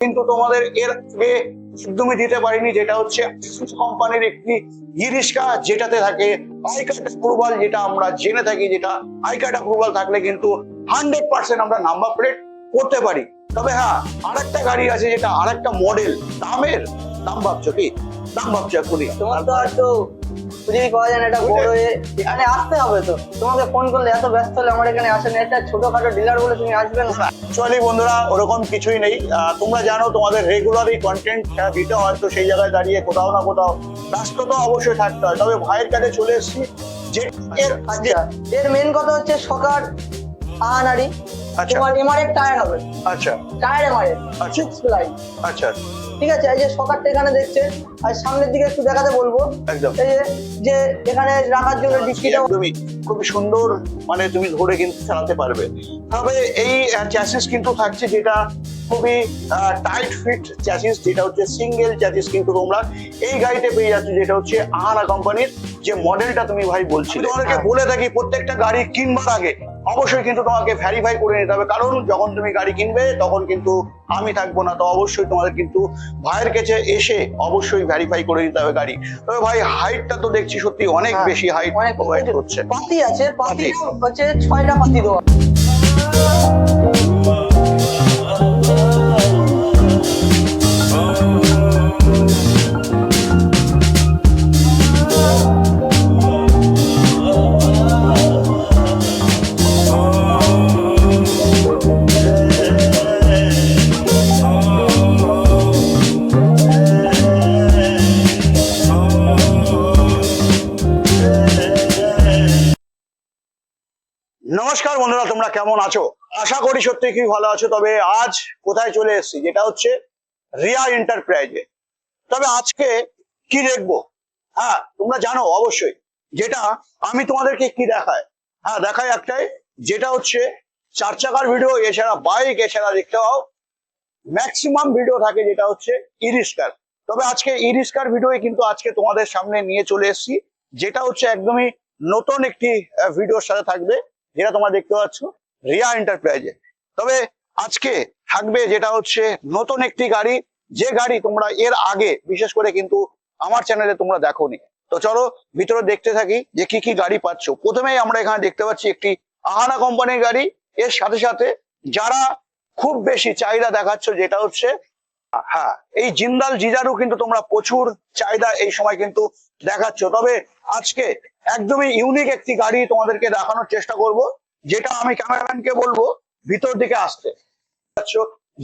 কিন্তু তোমাদের এর আগে একদমই দিতে পারিনি, যেটা হচ্ছে কোম্পানির একটি ই রিক্সা যেটাতে থাকে আই অ্যাপ্রুভাল যেটা আমরা জেনে থাকি যেটা আই কার্ড অ্যাপ্রুভাল থাকলে কিন্তু হান্ড্রেড পার্সেন্ট আমরা নাম্বার প্লেট করতে পারি। তবে হ্যাঁ আরেকটা গাড়ি আছে যেটা আরেকটা মডেল দামের, দাম ভাবছ কি? দাম ভাবছ এক্ষুনি তোমার তো হয়তো খুঁজেই পাওয়া যায় না এটা বড় হয়ে এখানে আসতে হবে তো। তোমাকে ফোন করলে এত ব্যস্ত হলে আমার এখানে আসেন এটা ছোটখাটো ডিলার বলে তুমি আসবে না। অ্যাকচুয়ালি বন্ধুরা ওরকম কিছুই নেই। তোমরা জানো তোমাদের রেগুলারই কন্টেন্ট দিতে হয় তো সেই জায়গায় দাঁড়িয়ে কোথাও না কোথাও ব্যস্ততা অবশ্যই থাকতে হয়। তবে ভাইয়ের কাছে চলে এসেছি যে এর আচ্ছা। এর মেন কথা হচ্ছে সকার আহানারি। আচ্ছা। তোমার এমআরএফ টায়ার হবে। আচ্ছা। টায়ার এমআরএফ আচ্ছা। আচ্ছা। ঠিক আছে এই যে সকারটা এখানে দেখছেন আর সামনের দিকে একটু দেখাতে বলব। একদম। এই যে যে এখানে রাখার জন্য ডিক্কিটা একদমই। খুবই সুন্দর মানে তুমি ধরে কিন্তু চালাতে পারবে। তবে এই চ্যাসিস কিন্তু থাকছে যেটা খুবই টাইট ফিট চ্যাসিস যেটা হচ্ছে সিঙ্গেল চ্যাসিস কিন্তু তোমরা এই গাড়িতে পেয়ে যাচ্ছ যেটা হচ্ছে আহানা কোম্পানির যে মডেলটা তুমি ভাই বলছিলে। তোমাদেরকে বলে থাকি প্রত্যেকটা গাড়ি কিনবার আগে অবশ্যই কিন্তু তোমাকে ভ্যারিফাই করে নিতে হবে। কারণ যখন তুমি গাড়ি কিনবে তখন কিন্তু আমি থাকব না। তো অবশ্যই তোমাদের কিন্তু ভাইয়ের কাছে এসে অবশ্যই ভ্যারিফাই করে নিতে হবে গাড়ি। তবে ভাই হাইটটা তো দেখছি সত্যি অনেক হ্যাঁ, বেশি হাইট হচ্ছে পাতি আছে পাতি। হচ্ছে ছয়টা পাতি দেওয়া। কেমন আছো? আশা করি সত্যি কি ভালো আছো, তবে আজ কোথায় চলে এসেছি যেটা হচ্ছে রিয়া এন্টারপ্রাইজে তবে আজকে কি দেখব? হ্যাঁ তোমরা জানো অবশ্যই যেটা আমি তোমাদেরকে কি দেখায় হ্যাঁ দেখাই একটাই, যেটা হচ্ছে চার চাকার ভিডিও এছাড়া বাইক এছাড়া দেখতে পাও ম্যাক্সিমাম ভিডিও থাকে যেটা হচ্ছে ইরিস্কার তবে আজকে ইরিস্কার ভিডিও কিন্তু আজকে তোমাদের সামনে নিয়ে চলে এসেছি, যেটা হচ্ছে একদমই নতুন একটি ভিডিওর সাথে থাকবে, যেটা তোমরা দেখতে পাচ্ছ। রিয়া এন্টারপ্রাইজে। তবে আজকে থাকবে যেটা হচ্ছে নতুন একটি গাড়ি। যে গাড়ি তোমরা এর আগে, বিশেষ করে কিন্তু আমার চ্যানেলে তোমরা দেখোনি। তো চলো ভিতরে দেখতে থাকি যে কি কি গাড়ি পাচ্ছ। প্রথমেই আমরা এখানে দেখতে পাচ্ছি একটি আহানা কোম্পানির গাড়ি। এর সাথে সাথে যারা খুব বেশি চাহিদা দেখাচ্ছ যেটা হচ্ছে হ্যাঁ এই জিন্দাল জিজারও কিন্তু তোমরা প্রচুর চাহিদা এই সময় কিন্তু দেখাচ্ছ। তবে আজকে একদমই ইউনিক একটি গাড়ি তোমাদেরকে দেখানোর চেষ্টা করব। যেটা আমি ক্যামেরাম্যানকে বলব, ভিতর দিকে আসতে। পাচ্ছ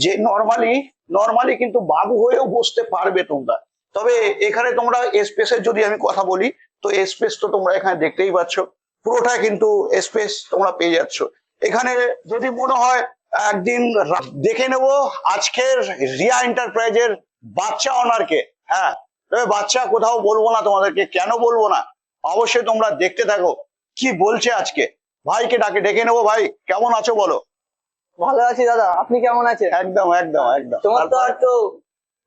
যে নর্মালি নর্মালি কিন্তু বাবু হয়েও বসতে পারবে তোমরা। তবে এখানে তোমরা স্পেসের যদি আমি কথা বলি, তো স্পেস তো তোমরা এখানে দেখতেই পাচ্ছ। পুরোটা কিন্তু স্পেস তোমরা পেয়ে যাচ্ছ। এখানে যদি মনে হয় একদিন দেখে নেব আজকের রিয়া এন্টারপ্রাইজের বাচ্চা অনারকে হ্যাঁ তবে বাচ্চা কোথাও বলব না তোমাদেরকে, কেন বলব না? অবশ্যই তোমরা দেখতে থাকো। কি বলছে আজকে? ভাইকে ডাকে ডেকে নেব ভাই। কেমন আছো বলো? ভালো আছি দাদা আপনি কেমন আছেন? একদম একদম একদম। তোমার তো হয়তো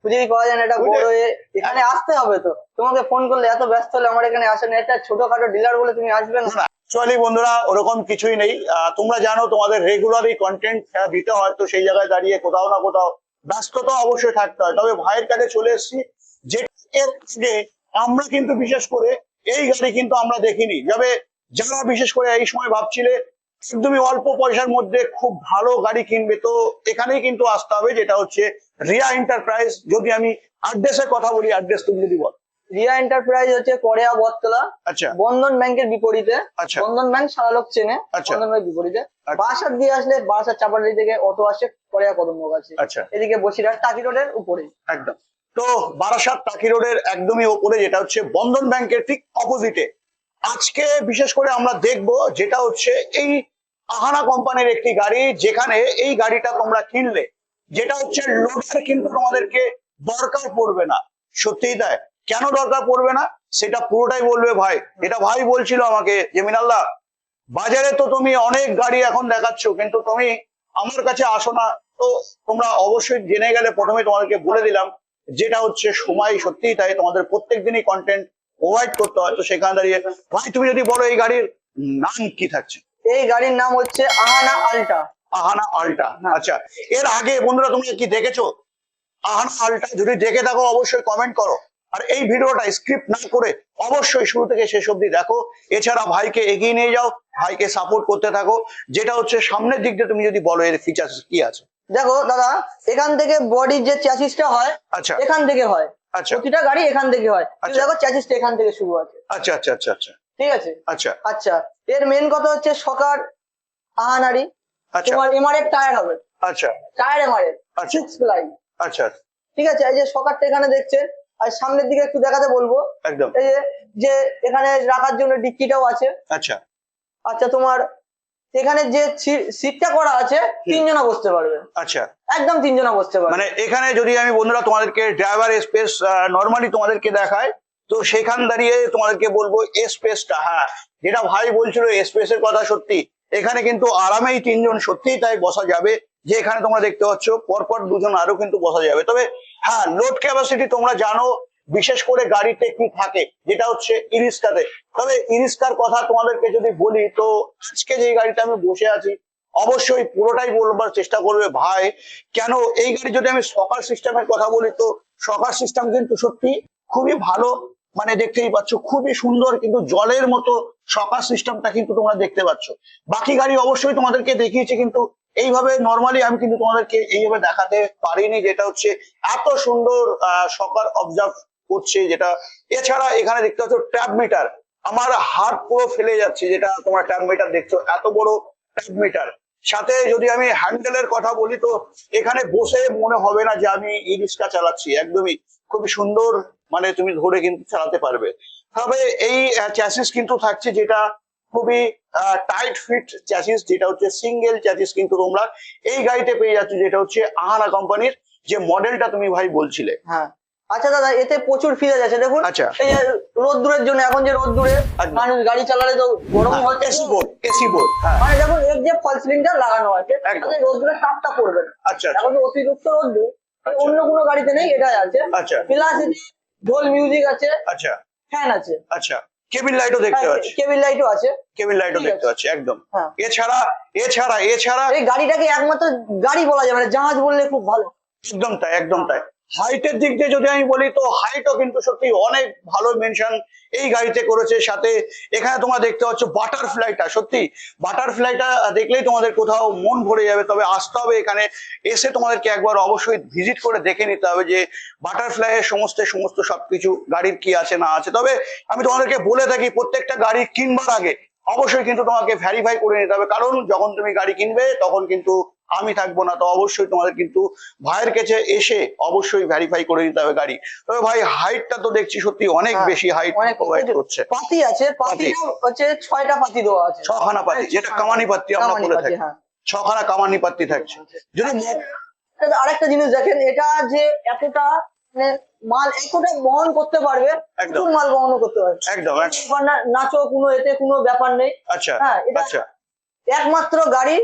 খুঁজেই পাওয়া যায় না এটা বড় হয়ে এখানে আসতে হবে তো। তোমাকে ফোন করলে এত ব্যস্ত হলে আমার এখানে আসেন এটা ছোটখাটো ডিলার বলে তুমি আসবে না। অ্যাকচুয়ালি বন্ধুরা ওরকম কিছুই নেই। তোমরা জানো তোমাদের রেগুলারই কন্টেন্ট দিতে হয় তো সেই জায়গায় দাঁড়িয়ে কোথাও না কোথাও ব্যস্ততা অবশ্যই থাকতে হয়। তবে ভাইয়ের কাছে চলে এসেছি যে এর আমরা কিন্তু বিশেষ করে এই গাড়ি কিন্তু আমরা দেখিনি। তবে যারা বিশেষ করে এই সময় ভাবছিলে একদমই অল্প পয়সার মধ্যে খুব ভালো গাড়ি কিনবে তো এখানেই কিন্তু আসতে হবে যেটা হচ্ছে রিয়া এন্টারপ্রাইজ। যদি আমি অ্যাড্রেসের কথা বলি অ্যাড্রেস তুমি যদি বল। রিয়া এন্টারপ্রাইজ হচ্ছে করেয়া বটতলা আচ্ছা। বন্ধন ব্যাংকের বিপরীতে। আচ্ছা। বন্ধন ব্যাংক সারা লোক চেনে আচ্ছা। বন্ধন ব্যাংক বিপরীতে। আচ্ছা। বাসার দিয়ে আসলে বাসার চাপাড়ি থেকে অটো আসে করেয়া কদম্ব আছে। আচ্ছা। এদিকে বসিরহাট টাকি রোডের উপরে। একদম। তো বারাসাত টাকি রোডের একদমই ওপরে যেটা হচ্ছে বন্ধন ব্যাংকের ঠিক অপোজিটে আজকে বিশেষ করে আমরা দেখব যেটা হচ্ছে এই আহানা কোম্পানির একটি গাড়ি, যেখানে এই গাড়িটা তোমরা কিনলে। যেটা হচ্ছে লোডার, কিন্তু তোমাদেরকে দরকার পড়বে না। সত্যিই তাই। কেন দরকার পড়বে না? সেটা পুরোটাই বলবে ভাই। এটা ভাই বলছিল আমাকে যে মিনাল্লাহ বাজারে তো তুমি অনেক গাড়ি এখন দেখাচ্ছ, কিন্তু তুমি আমার কাছে আসো না। তো তোমরা অবশ্যই জেনে গেলে প্রথমে তোমাদেরকে বলে দিলাম, যেটা হচ্ছে সময়। সত্যিই তাই, তোমাদের প্রত্যেক দিনই কন্টেন্ট প্রোভাইড করতে হয় তো সেখানে দাঁড়িয়ে ভাই তুমি যদি বলো এই গাড়ির নাম কি থাকছে? এই গাড়ির নাম হচ্ছে আহানা আলটা। আহানা আল্টা আচ্ছা। এর আগে বন্ধুরা তোমরা কি দেখেছ? আহান আলটা যদি দেখে থাকো অবশ্যই কমেন্ট করো। আর এই ভিডিওটা স্ক্রিপ্ট না করে অবশ্যই শুরু থেকে শেষ অবধি দেখো। এছাড়া ভাইকে এগিয়ে নিয়ে যাও ভাইকে সাপোর্ট করতে থাকো। যেটা হচ্ছে সামনের দিক দিয়ে তুমি যদি বলো এর ফিচার্স কি আছে। দেখো দাদা এখান থেকে বডির যে চ্যাসিসটা হয় আচ্ছা। এখান থেকে হয়। আচ্ছা। প্রতিটা গাড়ি এখান থেকে হয়। আচ্ছা। দেখো চ্যাসিসটা এখান থেকে শুরু আছে। আচ্ছা আচ্ছা আচ্ছা আচ্ছা। ঠিক আছে? আচ্ছা। আচ্ছা। এর মেন কথা হচ্ছে সকার আহানারি। আচ্ছা। তোমার এমআরএফ টায়ার হবে। আচ্ছা। টায়ার এমআরএফ সিক্স প্লাই আচ্ছা। ঠিক আছে? এই যে সকারটা এখানে দেখছেন আর সামনের দিকে একটু দেখাতে বলব। একদম। এই যে যে এখানে রাখার জন্য ডিক্কিটাও আছে। আচ্ছা। আচ্ছা তোমার এখানে যে সিটটা করা আছে তিনজনা বসতে পারবে। আচ্ছা। একদম তিনজনা বসতে পারবে। মানে এখানে যদি আমি বন্ধুরা তোমাদেরকে ড্রাইভার স্পেস নর্মালি তোমাদেরকে দেখায়, তো সেখান দাঁড়িয়ে তোমাদেরকে বলব স্পেসটা হ্যাঁ। যেটা ভাই বলছিল স্পেস এর কথা সত্যি, এখানে কিন্তু আরামেই তিনজন সত্যিই তাই বসা যাবে, যে এখানে তোমরা দেখতে পাচ্ছ, পরপর দুজন আরও কিন্তু বসা যাবে। তবে হ্যাঁ লোড ক্যাপাসিটি তোমরা জানো, বিশেষ করে গাড়িতে কি থাকে, যেটা হচ্ছে ইরিস্কাতে তবে ইরিস্কার কথা তোমাদেরকে যদি বলি, তো আজকে যে গাড়িটা আমি বসে আছি অবশ্যই পুরোটাই বলবার চেষ্টা করবে ভাই। কেন এই গাড়ি যদি আমি সকার সিস্টেমের কথা বলি তো সকার সিস্টেম কিন্তু সত্যি খুবই ভালো মানে দেখতেই পাচ্ছ, খুবই সুন্দর কিন্তু জলের মতো সকার সিস্টেমটা কিন্তু তোমরা দেখতে পাচ্ছ। বাকি গাড়ি অবশ্যই তোমাদেরকে দেখিয়েছি কিন্তু এইভাবে নর্মালি আমি কিন্তু তোমাদেরকে এইভাবে দেখাতে পারিনি, যেটা হচ্ছে এত সুন্দর সকার অবজার্ভ করছে যেটা। এছাড়া এখানে দেখতে পাচ্ছ ট্যাব মিটার আমার হাত পুরো ফেলে যাচ্ছে যেটা তোমার ট্যাব মিটার দেখছ। এত বড় মিটার সাথে যদি আমি হ্যান্ডেলের কথা বলি, তো এখানে বসে মনে হবে না যে আমি ই রিক্সা চালাচ্ছি। একদমই খুবই সুন্দর মানে তুমি ধরে কিন্তু চালাতে পারবে। তবে এই চ্যাসিস কিন্তু থাকছে যেটা খুবই টাইট ফিট চ্যাসিস যেটা হচ্ছে সিঙ্গেল চ্যাসিস কিন্তু তোমরা এই গাড়িতে পেয়ে যাচ্ছ, যেটা হচ্ছে আহানা কোম্পানির যে মডেলটা তুমি ভাই বলছিলে। হ্যাঁ। আচ্ছা দাদা এতে প্রচুর ফিচার আছে দেখুন আচ্ছা। এই রোদ্দুরের জন্য এখন যে রোদ্দুরে একদম। মানুষ গাড়ি চালালে তো গরম হচ্ছে। এসি বোর্ড এসি বোর্ড হ্যাঁ। মানে দেখুন এর যে ফল সিলিংটা লাগানো আছে রোদ্দুরের তাপটা পড়বে না। আচ্ছা আচ্ছা। এখন অতিরিক্ত রোদ্দুর আচ্ছা। অন্য কোনো গাড়িতে নেই এটাই আছে। আচ্ছা। প্লাস এতে ঢোল মিউজিক আছে আচ্ছা। ফ্যান আছে। আচ্ছা। কেবিন লাইটও দেখতে পাচ্ছি। কেবিল লাইটও আছে। কেবিন লাইটও দেখতে পাচ্ছি একদম। হ্যাঁ। এছাড়া এছাড়া এছাড়া এই গাড়িটাকে একমাত্র গাড়ি বলা যাবে না জাহাজ বললে খুব ভালো। একদম তাই একদম তাই। হাইটের দিক দিয়ে যদি আমি বলি, তো হাইটও কিন্তু সত্যি অনেক ভালো মেনশন এই গাড়িতে করেছে। সাথে এখানে তোমরা দেখতে পাচ্ছ বাটারফ্লাইটা সত্যি বাটারফ্লাইটা দেখলেই তোমাদের কোথাও মন ভরে যাবে। তবে আসতে হবে এখানে। এসে তোমাদেরকে একবার অবশ্যই ভিজিট করে দেখে নিতে হবে যে বাটারফ্লাই এর সমস্ত সমস্ত সবকিছু গাড়ির কি আছে, না আছে। তবে আমি তোমাদেরকে বলে থাকি, প্রত্যেকটা গাড়ি কিনবার আগে অবশ্যই কিন্তু তোমাকে ভ্যারিফাই করে নিতে হবে। কারণ যখন তুমি গাড়ি কিনবে, তখন কিন্তু আমি থাকব না তো অবশ্যই তোমাদের কিন্তু ভাইয়ের কাছে এসে অবশ্যই ভেরিফাই করে দিতে হবে গাড়ি। তবে ভাই হাইটটা তো দেখছি সত্যি অনেক হ্যাঁ, বেশি হাইট প্রোভাইড করছে। পাতি আছে পাতিটা হচ্ছে ছয়টা পাতি দেওয়া আছে। ছখানা পাতি যেটা কামানি পাত্তি আমরা বলে থাকি। হ্যাঁ। ছখানা কামানি পাত্তি থাকছে। যদি আরেকটা জিনিস দেখেন এটা যে এতটা মানে মাল এতটা বহন করতে পারবে একদম। মাল বহন করতে পারবে। একদম নাচো কোনো এতে কোনো ব্যাপার নেই। আচ্ছা হ্যাঁ, এটা- আচ্ছা। একমাত্র গাড়ি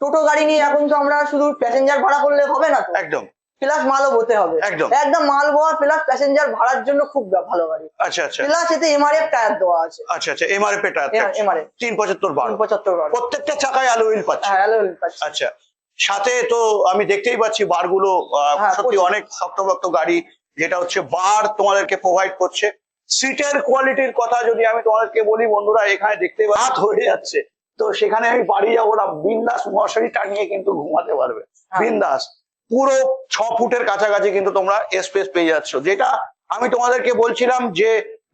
টোটো গাড়ি নিয়ে এখন তো আমরা শুধু প্যাসেঞ্জার ভাড়া করলে হবে না একদম। প্লাস মালও বতে হবে। একদম। একদম মাল বোয়া প্লাস প্যাসেঞ্জার ভাড়ার জন্য খুব ভালো গাড়ি। আচ্ছা আচ্ছা। প্লাস এতে এমআরএফ টায়ার দেওয়া আছে। আচ্ছা আচ্ছা। এমআরএফ এটা এমআরএফ তিন পঁচাত্তর বার। পঁচাত্তর বার। প্রত্যেকটা চাকায় আলো হুইল পাচ্ছে। হ্যাঁ হ্যালো আচ্ছা। সাথে তো আমি দেখতেই পাচ্ছি বারগুলো হ্যাঁ, সত্যি। অনেক শক্তভক্ত গাড়ি যেটা হচ্ছে বার তোমাদেরকে প্রোভাইড করছে। সিটের কোয়ালিটির কথা যদি আমি তোমাদেরকে বলি বন্ধুরা এখানে দেখতে রাত হয়ে যাচ্ছে। তো সেখানে আমি বাড়ি যাব না। বিন্দাস মশারি টানিয়ে কিন্তু ঘুমাতে পারবে। হ্যাঁ। বিন্দাস। পুরো ছ ফুটের কাছাকাছি কিন্তু তোমরা স্পেস পেয়ে যাচ্ছ। যেটা আমি তোমাদেরকে বলছিলাম যে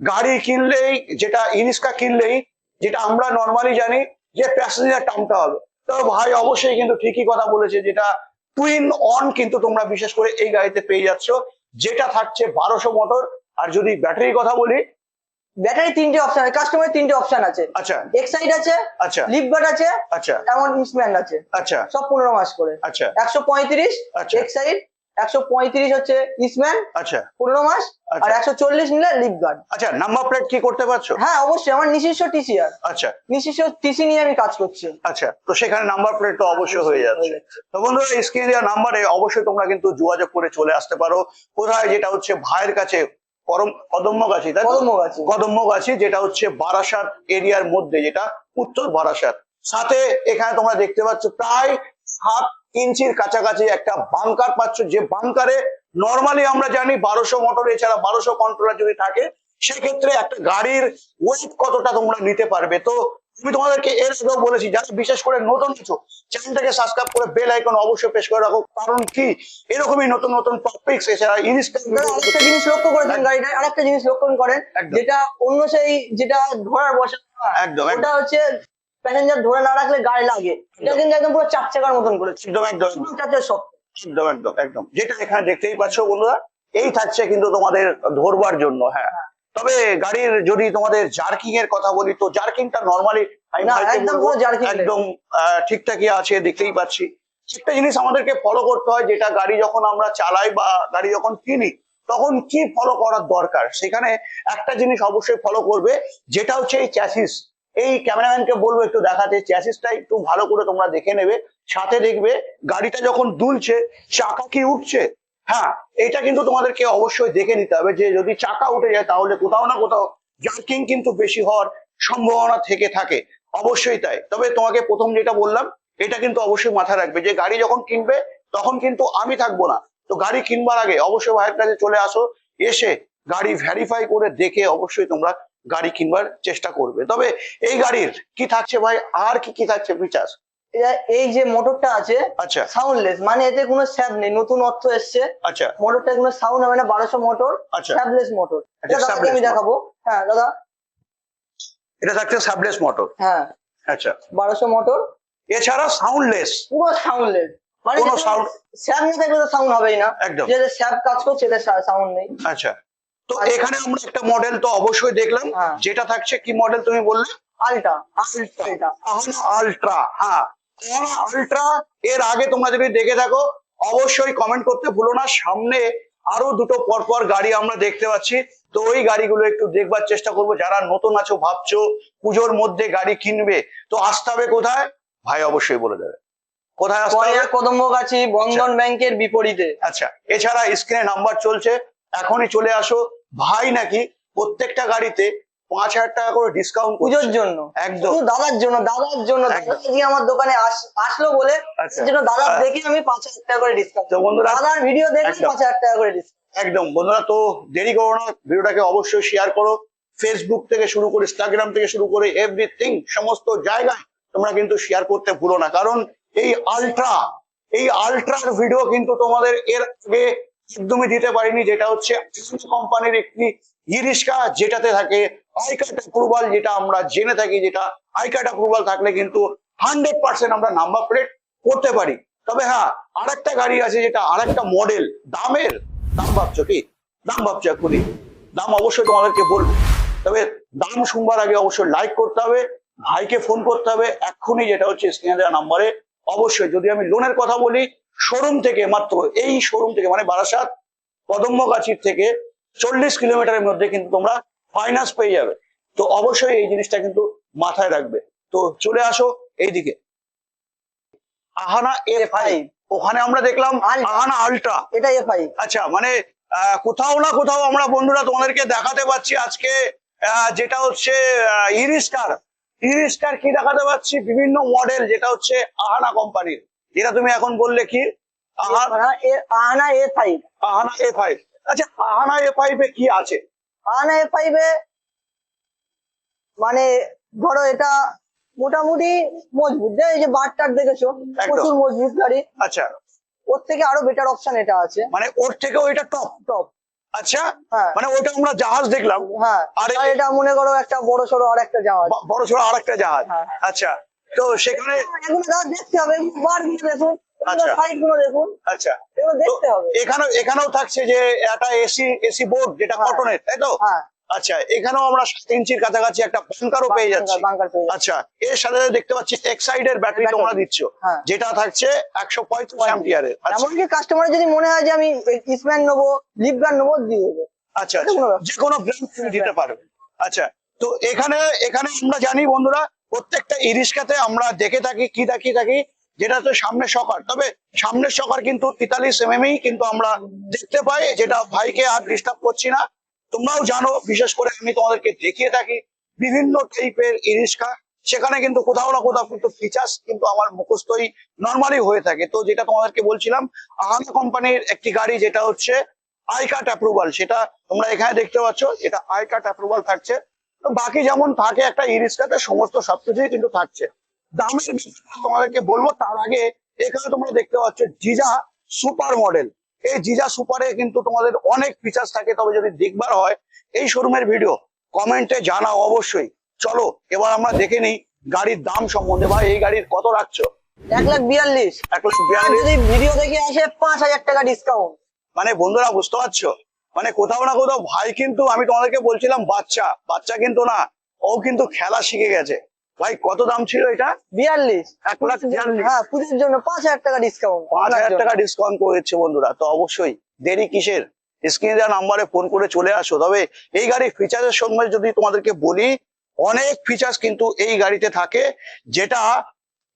গাড়ি কিনলেই যেটা ইরিস্কা কিনলেই যেটা আমরা নর্মালি জানি যে প্যাসেঞ্জার টানতে হবে। তো ভাই অবশ্যই কিন্তু ঠিকই কথা বলেছে যেটা টুইন অন কিন্তু তোমরা বিশেষ করে এই গাড়িতে পেয়ে যাচ্ছ। যেটা থাকছে বারোশো মোটর আর যদি ব্যাটারির কথা বলি ব্যাটারি তিনটে অপশন কাস্টমারের তিনটে অপশন আছে। আচ্ছা। এক্সাইড আছে আচ্ছা। লিফট আছে আচ্ছা। এমন ইনস্ট্যান্ট আছে। আচ্ছা। সব পনেরো মাস করে। আচ্ছা। একশো পঁয়ত্রিশ আচ্ছা। এক্সাইড একশো পঁয়ত্রিশ হচ্ছে ইসম্যান আচ্ছা। পনেরো মাস আর আচ্ছা। একশো চল্লিশ নিলে লিপ গার্ড আচ্ছা নাম্বার প্লেট কি করতে পারছ? হ্যাঁ অবশ্যই আমার নিজস্ব টিসিআর আচ্ছা। টিসি নিয়ে আমি কাজ করছি। আচ্ছা তো সেখানে নাম্বার প্লেট তো অবশ্যই হয়ে যাচ্ছে। তো বন্ধুরা স্ক্রিনে দেওয়া নাম্বারে অবশ্যই তোমরা কিন্তু যোগাযোগ করে চলে আসতে পারো। কোথায় যেটা হচ্ছে ভাইয়ের কাছে করম কদম্যগাছি তাই তো? কদম্যগাছি যেটা হচ্ছে বারাসাত এরিয়ার মধ্যে যেটা উত্তর বারাসাত। সাথে এখানে তোমরা দেখতে পাচ্ছ প্রায় সাত ইঞ্চির কাছাকাছি একটা বাংকার পাচ্ছ। যে বাংকারে নর্মালি আমরা জানি বারোশো মোটর এছাড়া বারোশো কন্ট্রোলার যদি থাকে সেক্ষেত্রে একটা গাড়ির ওয়েট কতটা তোমরা নিতে পারবে? তো আমি তোমাদেরকে এর আগেও বলেছি যারা বিশেষ করে নতুন কিছু চ্যানেলটাকে সাবস্ক্রাইব করে বেল আইকন অবশ্যই প্রেস করে রাখো। কারণ কি? এরকমই নতুন নতুন টপিকস এছাড়া আরেকটা জিনিস লক্ষ্য করেছেন একদম। গাড়িটা আরেকটা জিনিস লক্ষ্য করেন যেটা অন্য সেই যেটা ধরার বসা একদম ওটা একদম। হচ্ছে প্যাসেঞ্জার ধরে না রাখলে গায়ে লাগে। এটা কিন্তু একদম পুরো চার চাকার মতন করেছে একদম একদম। শক্ত একদম একদম একদম। যেটা এখানে দেখতেই পাচ্ছ বন্ধুরা এই থাকছে কিন্তু তোমাদের ধরবার জন্য হ্যাঁ। তবে গাড়ির যদি তোমাদের জার্কিং এর কথা বলি তো জার্কিংটা নর্মালি একদম নেই। একদম ঠিকঠাকই আছে দেখতেই পাচ্ছি। একটা জিনিস আমাদেরকে ফলো করতে হয় যেটা গাড়ি যখন আমরা চালাই বা গাড়ি যখন কিনি তখন কি ফলো করার দরকার? সেখানে একটা জিনিস অবশ্যই ফলো করবে যেটা হচ্ছে এই চ্যাসিস এই ক্যামেরাম্যানকে বলব একটু দেখাতে চ্যাসিসটা একটু ভালো করে তোমরা দেখে নেবে সাথে দেখবে গাড়িটা যখন দুলছে চাকা কি উঠছে? হ্যাঁ এটা কিন্তু তোমাদেরকে অবশ্যই দেখে নিতে হবে যে যদি চাকা উঠে যায় তাহলে কোথাও না কোথাও জার্কিং কিন্তু বেশি হওয়ার সম্ভাবনা থেকে থাকে। অবশ্যই তাই। তবে তোমাকে প্রথম যেটা বললাম, এটা কিন্তু অবশ্যই মাথায় রাখবে যে গাড়ি যখন কিনবে, তখন কিন্তু আমি থাকব না। তো গাড়ি কিনবার আগে অবশ্যই ভাইয়ের কাছে চলে আসো, এসে গাড়ি ভেরিফাই করে দেখে অবশ্যই তোমরা গাড়ি কিনবার চেষ্টা করবে। তবে এই গাড়ির কি থাকছে ভাই? আর কি কি থাকছে ফিচার্স এই যে মোটরটা আছে আচ্ছা। সাউন্ডলেস মানে এতে কোনো স্যাপ নেই নতুন অর্থ এসছে। আচ্ছা। মোটরটা কোনো সাউন্ড হবে না বারোশো মোটর আচ্ছা। স্যাপলেস মোটর। আচ্ছা, আমি দেখাবো। হ্যাঁ দাদা। এটা থাকছে সাবলেস মোটর। হ্যাঁ। আচ্ছা। বারোশো মোটর। এছাড়া সাউন্ডলেস পুরো সাউন্ডলেস মানে কোনো sound- স্যাপ না থাকলে তো সাউন্ড হবেই না। একদম। যেটা স্যাপ কাজ করছে এটা সাউন্ড নেই। আচ্ছা। তো আচ্ছা। এখানে আমরা একটা মডেল তো অবশ্যই দেখলাম। হ্যাঁ। যেটা থাকছে কি মডেল তুমি বললে? আলটা আলটা আলট্রা হ্যাঁ। আলট্রা। এর আগে তোমরা যদি দেখে থাকো অবশ্যই কমেন্ট করতে ভুলো না। সামনে আরও দুটো পরপর গাড়ি আমরা দেখতে পাচ্ছি। তো ওই গাড়িগুলো একটু দেখবার চেষ্টা করব। যারা নতুন আছো ভাবছ পুজোর মধ্যে গাড়ি কিনবে তো আসতে হবে কোথায়? ভাই অবশ্যই বলে দেবে। কোথায় আসতে হবে? কদম্বগাছি বন্ধন ব্যাংকের বিপরীতে। আচ্ছা এছাড়া স্ক্রিনে নাম্বার চলছে। এখনই চলে আসো। ভাই নাকি প্রত্যেকটা গাড়িতে পাঁচ হাজার টাকা করে ডিসকাউন্ট পুজোর জন্য। একদম। দাদার জন্য দাদার জন্য। আমার দোকানে আস- আসলো বলে আচ্ছা। জন্য দাদা হ্যাঁ। দেখে আমি পাঁচ হাজার টাকা করে ডিসকাউন্ট বন্ধুরা দাদার ভিডিও দেখে পাঁচ হাজার টাকা করে ডিসকাউন্ট একদম। বন্ধুরা তো দেরি করো না ভিডিওটাকে অবশ্যই শেয়ার করো। ফেসবুক থেকে শুরু করে ইনস্টাগ্রাম থেকে শুরু করে এভরিথিং সমস্ত জায়গায় তোমরা কিন্তু শেয়ার করতে ভুলো না। কারণ এই আলট্রা এই আলট্রার ভিডিও কিন্তু তোমাদের এর আগে একদমই দিতে পারিনি যেটা হচ্ছে কোম্পানির একটি ই রিক্সা যেটাতে থাকে আই অ্যাপ্রুভাল যেটা আমরা জেনে থাকি, যেটা আই অ্যাপ্রুভাল থাকলে কিন্তু হান্ড্রেড পার্সেন্ট আমরা নাম্বার প্লেট করতে পারি। তবে হ্যাঁ আরেকটা গাড়ি আছে যেটা আরেকটা মডেল দামের দাম ভাবছ কি? দাম ভাবছ এক্ষুনি। দাম অবশ্যই তোমাদেরকে বলব। তবে দাম শুনবার আগে অবশ্যই লাইক করতে হবে, ভাইকে ফোন করতে হবে, এক্ষুনি যেটা হচ্ছে স্ক্রিনে দেওয়া নাম্বারে অবশ্যই যদি আমি লোনের কথা বলি শোরুম থেকে মাত্র, এই শোরুম থেকে মানে বারাসাত কদম্বগাছির থেকে চল্লিশ কিলোমিটারের মধ্যে কিন্তু তোমরা ফাইন্যান্স পেয়ে যাবে। তো অবশ্যই এই জিনিসটা কিন্তু মাথায় রাখবে। তো চলে আসো এইদিকে। আহানা এ ফাইভ ওখানে আমরা দেখলাম। আহানা আলট্রা এটা এফআই আচ্ছা মানে কোথাও না কোথাও আমরা বন্ধুরা তোমাদেরকে দেখাতে পাচ্ছি আজকে আহ, যেটা হচ্ছে ইরিস্কার ইরিস্কার কি দেখাতে পাচ্ছি? বিভিন্ন মডেল যেটা হচ্ছে আহানা কোম্পানির যেটা তুমি এখন বললে কি? আহা- আনা এ ফাইভ আহানা এ ফাইভ আচ্ছা আহানা এ ফাইভে কি আছে? আনা এ ফাইভে মানে ধরো এটা মোটামুটি মজবুত। যে এই যে বারটার দেখেছ প্রচুর মজবুত গাড়ি। আচ্ছা। ওর থেকে আরও বেটার অপশন এটা আছে। মানে ওর থেকে ওইটা টপ টপ আচ্ছা? হ্যাঁ। মানে ওটা আমরা জাহাজ দেখলাম। হ্যাঁ। আর এটা মনে করো একটা বড় সড়ো আর একটা জাহাজ। বড় সড়ো আর একটা জাহাজ। হ্যাঁ। আচ্ছা। তো সেখানে দেখতে হবে বার দেখুন দেখুন। আচ্ছা। দেখতে হবে। এখানেও এখানেও থাকছে যে একটা এসি এসি বোর্ড যেটা হ্যাঁ। কটনের তাই তো? হ্যাঁ। আচ্ছা এখানেও আমরা ইঞ্চির কাছাকাছি একটা পেয়ে যাচ্ছি। আচ্ছা এর সাথে দেখতে পাচ্ছি ব্যাটারি তোমরা দিচ্ছ হ্যাঁ। যেটা থাকছে একশো পঁয়ত্রিশ অ্যাম্পিয়ারের আচ্ছা। এমনকি কাস্টমার যদি মনে হয় যে আমি ইসম্যান নেব লিপগান নেব দিয়ে দেবো। আচ্ছা যে কোনো আচ্ছা। ব্র্যান্ড দিতে পারবে আচ্ছা তো এখানে এখানে আমরা জানি বন্ধুরা প্রত্যেকটা ইরিস্কাতে আমরা দেখে থাকি কি দেখি থাকি যেটা হচ্ছে সামনের সকার। তবে সামনের সকার কিন্তু তেতাল্লিশ এমএমই কিন্তু আমরা দেখতে পাই, যেটা ভাইকে আর ডিস্টার্ব করছি না। তোমরাও জানো, বিশেষ করে আমি তোমাদেরকে দেখিয়ে থাকি, বিভিন্ন টাইপের ইরিস্কা সেখানে কিন্তু কোথাও না কোথাও কিন্তু ফিচার্স কিন্তু আমার মুখস্থই নর্মালি হয়ে থাকে। তো যেটা তোমাদেরকে বলছিলাম আহানা কোম্পানির একটি গাড়ি যেটা হচ্ছে আই কার্ড অ্যাপ্রুভাল সেটা তোমরা এখানে দেখতে পাচ্ছ, এটা আই কার্ড অ্যাপ্রুভাল থাকছে। তো বাকি যেমন থাকে একটা ই সমস্ত সবকিছুই কিন্তু থাকছে। দামের তোমাদেরকে বলব। তার আগে এখানে তোমরা দেখতে পাচ্ছ জিজা সুপার মডেল। এই জিজা সুপারে কিন্তু তোমাদের অনেক ফিচার্স থাকে তবে যদি দেখবার হয় এই শোরুমের ভিডিও কমেন্টে জানাও অবশ্যই। চলো এবার আমরা দেখে নিই গাড়ির দাম সম্বন্ধে। ভাই এই গাড়ির কত রাখছো? এক লাখ বিয়াল্লিশ। এক লাখ বিয়াল্লিশ? যদি ভিডিও দেখে আসে পাঁচ হাজার টাকা ডিসকাউন্ট মানে বন্ধুরা বুঝতে পারছ? মানে কোথাও না কোথাও ভাই কিন্তু আমি তোমাদেরকে বলছিলাম বাচ্চা। বাচ্চা কিন্তু না ও কিন্তু খেলা শিখে গেছে। ভাই কত দাম ছিল এটা? বিয়াল্লিশ। এক লাখ বিয়াল্লিশ। হ্যাঁ পুজোর জন্য পাঁচ হাজার টাকা ডিসকাউন্ট পাঁচ হাজার টাকা ডিসকাউন্ট করেছে বন্ধুরা তো অবশ্যই দেরি কিসের? স্ক্রিনে দেওয়া নাম্বারে ফোন করে চলে আসো। তবে এই গাড়ির ফিচার্সের সঙ্গে যদি তোমাদেরকে বলি অনেক ফিচার্স কিন্তু এই গাড়িতে থাকে যেটা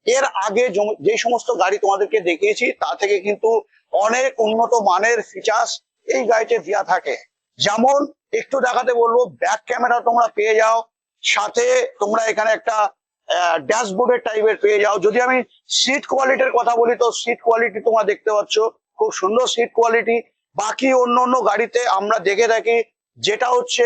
এর আগে যে সমস্ত গাড়ি তোমাদেরকে দেখিয়েছি তা থেকে কিন্তু অনেক উন্নত মানের ফিচার্স এই গাড়িতে দেওয়া থাকে। যেমন একটু দেখাতে বলব ব্যাক ক্যামেরা তোমরা পেয়ে যাও সাথে তোমরা এখানে একটা ড্যাশবোর্ডের টাইপের পেয়ে যাও। যদি আমি সিট কোয়ালিটির কথা বলি, তো সিট কোয়ালিটি তোমরা দেখতে পাচ্ছ। খুব সুন্দর সিট কোয়ালিটি বাকি অন্য অন্য গাড়িতে আমরা দেখে থাকি, যেটা হচ্ছে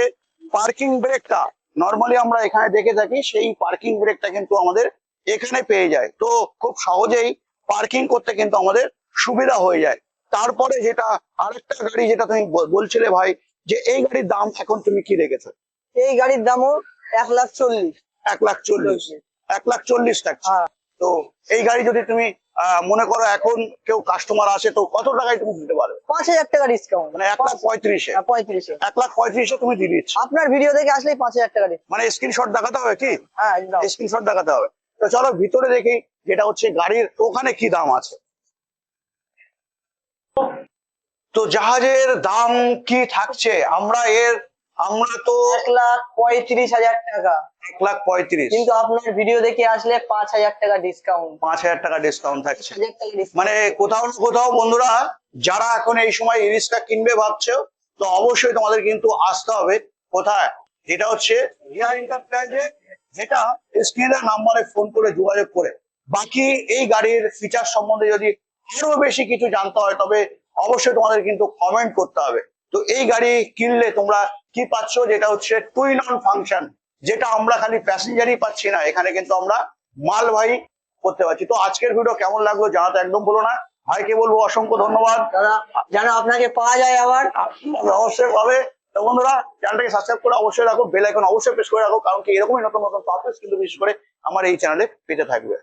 পার্কিং ব্রেকটা নর্মালি আমরা এখানে দেখে থাকি, সেই পার্কিং ব্রেকটা কিন্তু আমাদের এখানে পেয়ে যায়। তো খুব সহজেই পার্কিং করতে কিন্তু আমাদের সুবিধা হয়ে যায়। তারপরে যেটা আরেকটা গাড়ি, যেটা তুমি বলছিলে ভাই, যে এই গাড়ির দাম এখন তুমি কি রেখেছো? এই গাড়ির দামও এক লাখ চল্লিশ। এক লাখ চল্লিশ। এক লাখ চল্লিশ টাকা। হ্যাঁ। তো এই গাড়ি যদি তুমি মনে করো এখন কেউ কাস্টমার আসে তো কত টাকায় তুমি দিতে পারবে? পাঁচ হাজার টাকা ডিসকাউন্ট মানে এক লাখ পঁয়ত্রিশে। পঁয়ত্রিশে। এক লাখ পঁয়ত্রিশে তুমি দিয়ে দিচ্ছ। আপনার ভিডিও দেখে আসলেই পাঁচ হাজার টাকা মানে স্ক্রিনশট দেখাতে হবে কি? হ্যাঁ স্ক্রিনশট দেখাতে হবে। তো চলো ভিতরে দেখি যেটা হচ্ছে গাড়ির ওখানে কি দাম আছে। তো জাহাজের দাম কি থাকছে? আমরা এর আমরা তো এক লাখ পঁয়ত্রিশ হাজার টাকা। এক লাখ পঁয়ত্রিশ। কিন্তু আপনার ভিডিও দেখে আসলে পাঁচ হাজার টাকা ডিসকাউন্ট পাঁচ হাজার টাকা ডিসকাউন্ট থাকছে। মানে কোথাও না কোথাও বন্ধুরা যারা এখন এই সময় ইরিশটা কিনবে ভাবছ তো অবশ্যই তোমাদের কিন্তু আসতে হবে। কোথায়? এটা হচ্ছে রিয়া এন্টারপ্রাইজে যেটা স্ক্রিনের নাম্বারে ফোন করে যোগাযোগ করে। বাকি এই গাড়ির ফিচার সম্বন্ধে যদি আরও বেশি কিছু জানতে হয় তবে অবশ্যই তোমাদের কিন্তু কমেন্ট করতে হবে। তো এই গাড়ি কিনলে তোমরা কি পাচ্ছ? যেটা হচ্ছে টুইন অন ফাংশন যেটা আমরা খালি প্যাসেঞ্জারই পাচ্ছি না। এখানে কিন্তু আমরা মালবাহী করতে পারছি। তো আজকের ভিডিও কেমন লাগল জানাতে একদম বলো না। ভাইকে বলব অসংখ্য ধন্যবাদ। যেন আপনাকে পাওয়া যায় আবার। অবশ্যই পাবে। তো বন্ধুরা চ্যানেলটাকে সাবস্ক্রাইব করে অবশ্যই রাখো বেল আইকন অবশ্যই প্রেস করে রাখো কারণ কি এরকমই নতুন নতুন টপিক কিন্তু বিশেষ করে আমার এই চ্যানেলে পেতে থাকবে।